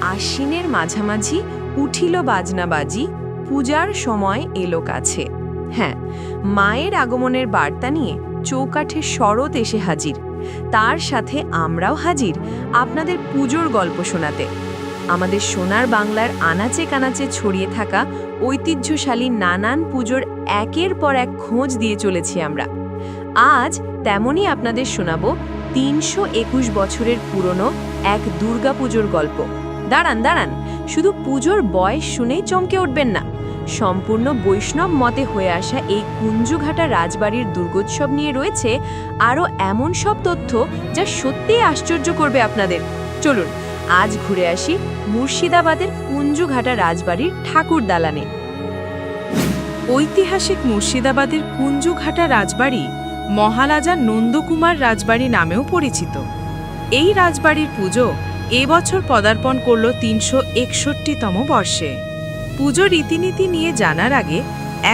আশ্বিনের মাঝামাঝি উঠিল বাজনাবাজি, পূজার সময় এলো কাছে। হ্যাঁ মায়ের আগমনের বার্তা নিয়ে চৌকাঠে শরৎ এসে হাজির। তার সাথে আমরাও হাজির আপনাদের পুজোর গল্প শোনাতে। আমাদের সোনার বাংলার আনাচে কানাচে ছড়িয়ে থাকা ঐতিহ্যশালী নানান পুজোর একের পর এক খোঁজ দিয়ে চলেছি আমরা। আজ তেমনই আপনাদের শোনাব তিনশো একুশ বছরের পুরনো এক দুর্গাপুজোর গল্প। দাঁড়ান দাঁড়ান। শুধু পুজোর বয়স শুনেই চমকে উঠবেন না। সম্পূর্ণ বৈষ্ণব মতে হয়ে আসা এই কুঞ্জুঘাটা রাজবাড়ির দুর্গোৎসব নিয়ে রয়েছে আরও এমন সব তথ্য যা সত্যিই আশ্চর্য করবে আপনাদের। চলুন, আজ ঘুরে আসি মুর্শিদাবাদের কুঞ্জুঘাটা রাজবাড়ির ঠাকুর দালানে। ঐতিহাসিক মুর্শিদাবাদের কুঞ্জুঘাটা রাজবাড়ি মহারাজা নন্দকুমার রাজবাড়ি নামেও পরিচিত। এই রাজবাড়ির পুজো এবছর পদার্পণ করল তিনশো একষট্টিতম বর্ষে। পুজো রীতিনীতি নিয়ে জানার আগে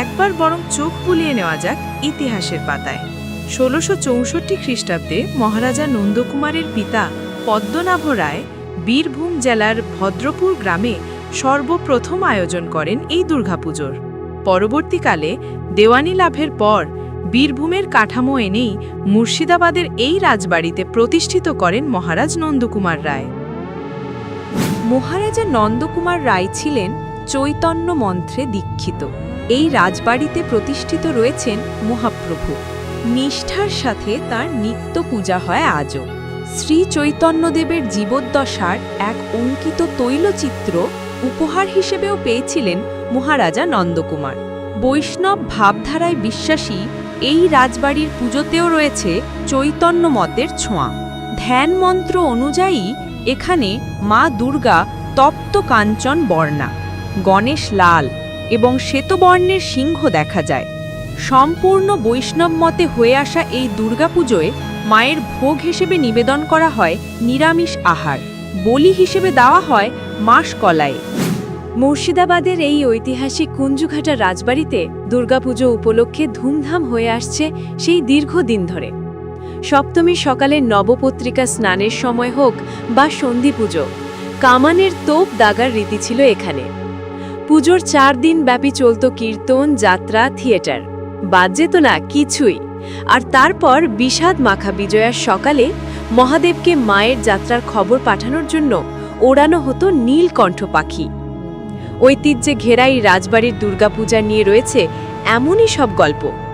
একবার বরং চোখ বুলিয়ে নেওয়া যাক ইতিহাসের পাতায়। ষোলোশো চৌষট্টি খ্রিস্টাব্দে মহারাজা নন্দকুমারের পিতা পদ্মনাভ রায় বীরভূম জেলার ভদ্রপুর গ্রামে সর্বপ্রথম আয়োজন করেন এই দুর্গাপুজোর। পরবর্তীকালে দেওয়ানি লাভের পর বীরভূমের কাঠামো এনেই মুর্শিদাবাদের এই রাজবাড়িতে প্রতিষ্ঠিত করেন মহারাজ নন্দকুমার রায়। মহারাজা নন্দকুমার রায় ছিলেন চৈতন্য মন্ত্রে দীক্ষিত। এই রাজবাড়িতে প্রতিষ্ঠিত রয়েছেন মহাপ্রভু। নিষ্ঠার সাথে তার নিত্য পূজা হয় আজও। শ্রী চৈতন্যদেবের জীবদ্দশার এক অঙ্কিত তৈলচিত্র উপহার হিসেবেও পেয়েছিলেন মহারাজা নন্দকুমার। বৈষ্ণব ভাবধারায় বিশ্বাসী এই রাজবাড়ির পুজোতেও রয়েছে চৈতন্য মতের ছোঁয়া। ধ্যান মন্ত্র অনুযায়ী এখানে মা দুর্গা তপ্ত কাঞ্চন বর্ণা, গণেশ লাল এবং শ্বেতবর্ণের সিংহ দেখা যায়। সম্পূর্ণ বৈষ্ণব মতে হয়ে আসা এই দুর্গাপুজোয় মায়ের ভোগ হিসেবে নিবেদন করা হয় নিরামিষ আহার, বলি হিসেবে দেওয়া হয় মাস কলায় মুর্শিদাবাদের এই ঐতিহাসিক কুঞ্জুঘাটা রাজবাড়িতে দুর্গাপুজো উপলক্ষে ধুমধাম হয়ে আসছে সেই দীর্ঘদিন ধরে। সপ্তমীর সকালে নবপত্রিকা স্নানের সময় হোক বা সন্ধি পুজো, কামানের তোপ দাগার রীতি ছিল এখানে। পুজোর চার দিন ব্যাপী চলত কীর্তন, যাত্রা, থিয়েটার। বাদ যেত না, কিছুই। আর তারপর বিষাদ মাখা বিজয়ার সকালে মহাদেবকে মায়ের যাত্রার খবর পাঠানোর জন্য ওড়ানো হতো নীলকণ্ঠ পাখি। ঐতিহ্যে ঘেরা এই রাজবাড়ির দুর্গাপূজা নিয়ে রয়েছে এমনই সব গল্প।